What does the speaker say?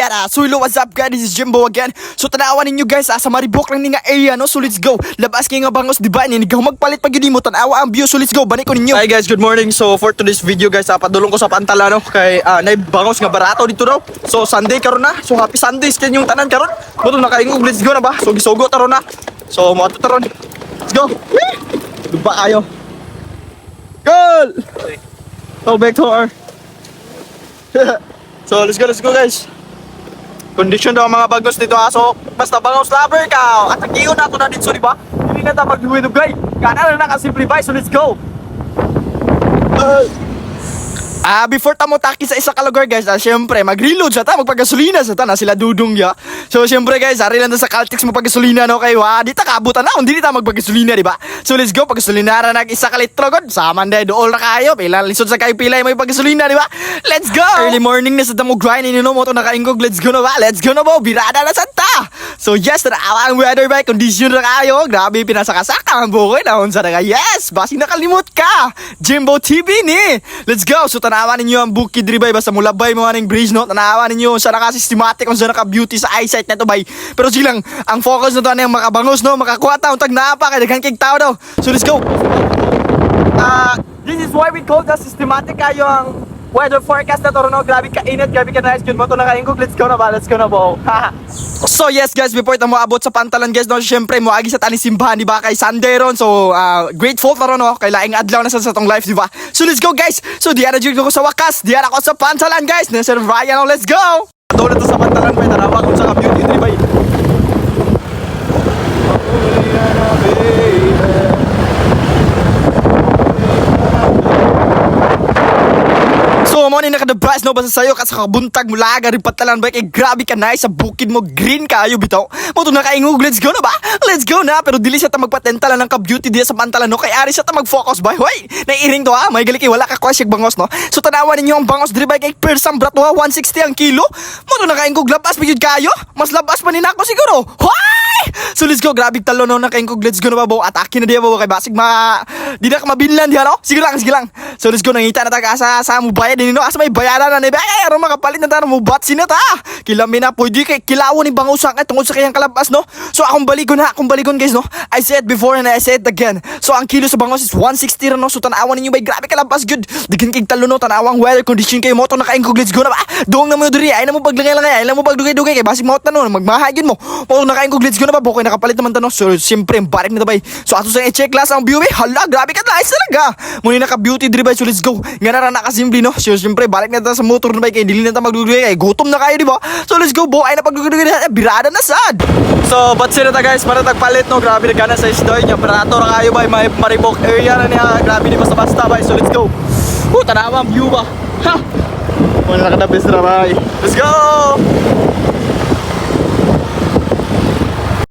Yara, so hello, what's up guys? This is Jimbo again. So tanawan ninyo guys, ah, sa Maribok lang ni nga area no. So let's go. Labas kay nga bangos, di ba? Ninigaw magpalit pag yun mo tanawa ang view. So let's go. Balik ko ninyo. Hi guys, good morning. So for today's video guys, ah, padulong ko sa pantala no kay ah, nay bangos nga barato dito daw. So Sunday karon na. So happy Sundays kay yung tanan karon. Buto na kaingog, let's go na ba? So gisugo taron na. So mo ato taron. Let's go. Duba kayo. Goal! So back to our so let's go, let's go guys. Condition daw mga bagos dito ha. So basta bangos lover ka. At agiyon na ito na dito, di ba? Hindi na tayo magduwi-dugay. Kana na nakasimplify, so let's go. Ah, before tamo taki sa isa ka lugar guys, ah, syempre mag-reload sa ta, magpagasolina sa ta na sila dudong ya. So syempre guys, ari lang ta sa Caltex magpagasolina no kay wa, di ta kaabutan na, hindi ta magpagasolina di ba? So let's go, pagasolina ra nag isa ka litro god. Saman day dool na kayo, pila lisod sa kayo pila may pagasolina di ba? Let's go. Early morning na sa damo grind ni no mo to nakaingog, let's go na ba? Let's go na ba? Birada na santa. So yes, na ang weather by condition na kayo. Grabe pinasakasaka ang bukoy na unsa na ka. Yes, basi nakalimot ka. Jimbo TV ni. Let's go. So tanawa ninyo ang bukid ribay basta mulabay mo aning bridge no. Tanawa ninyo sa naka systematic kung sa naka beauty sa eyesight na to bay. Pero silang ang focus na to ano yung makabangos no, makakuha ta untag naapa kay daghan kay tao daw. So let's go. Ah, this is why we call the systematic kayo ang weather forecast na to no. Grabe ka init, grabe ka nice. Good mo to nakaingog. Let's go na ba? Let's go na ba? so yes guys, before ta mo abot sa pantalan guys no, syempre mo agi sa tani simbahan di ba kay Sunday ron. So ah, grateful na ron no, kay laing adlaw na sa sa tong life di ba? So let's go guys. So di ara jud ko sa wakas, di ara ko sa pantalan guys. Na Sir Ryan, no, let's go. Doon na to sa pantalan pa tarawa kung sa beauty di ba? Ni nakadabas no basta sayo kasi kabuntag mula aga rin patalan ba kay grabe ka nice sa bukid mo green kayo bitaw. Mo to nakaingog let's go na ba? Let's go na pero dili siya ta magpatenta lang ng ka-beauty diya sa pantalan no kay ari siya ta mag-focus ba? Hoy, naiiring to ha. May gali kay wala ka kwasig bangos no. So tanawan ninyo ang bangos diri ba kay persang brat ha 160 ang kilo. Mo to nakaingog labas pa gyud kayo. Mas labas pa ni nako siguro. Hoy! So let's go, grabe talo no nakaingog. Let's go na ba bo. Atake na diya ba kay basig ma di na mabinlan diha no. Sige lang, sige lang. So let's go nangita na taga sa sa mo bayad din no. Asa may bayaran na ni ba? Eh, aron makapalit na ta mo bat sina ta. Kilami na pwede kay kilawon ni bangusa kay tungod sa kayang kalabas no. So akong baligon ha, akong baligon guys no. I said before and I said again. So ang kilo sa bangos is 160 ra no. So tanawan ninyo bay grabe kalabas good. Digan kay talo no tanawang weather condition kay moto nakaingog. Let's go na ba? Doong na mo diri ay na mo paglangay lang ay na mo pagdugay-dugay kay basig mo no magmahay mo. Mo nakaingog. Let's go na ba? Bukay nakapalit naman tanong. So siyempre barik na tabay. So ato sa i-check last ang view eh. Hala, grabe ka nice talaga. Muna naka beauty bay. So let's go. Nga na nakasimple no. So siyempre balik na ta sa motor na bay kay dili na ta magdugay kay gutom na kayo di ba? So let's go bo. Ay na pagdugay na birada na sad. So but sila ta guys para tagpalit no. Grabe na gana sa isdoy nya. Barato ra kayo bay may Maribok area na niya. Grabe di basta basta bay. So let's go. Uh, tanawa view ba? Ha! Muna nakadabis na bay. Let's go!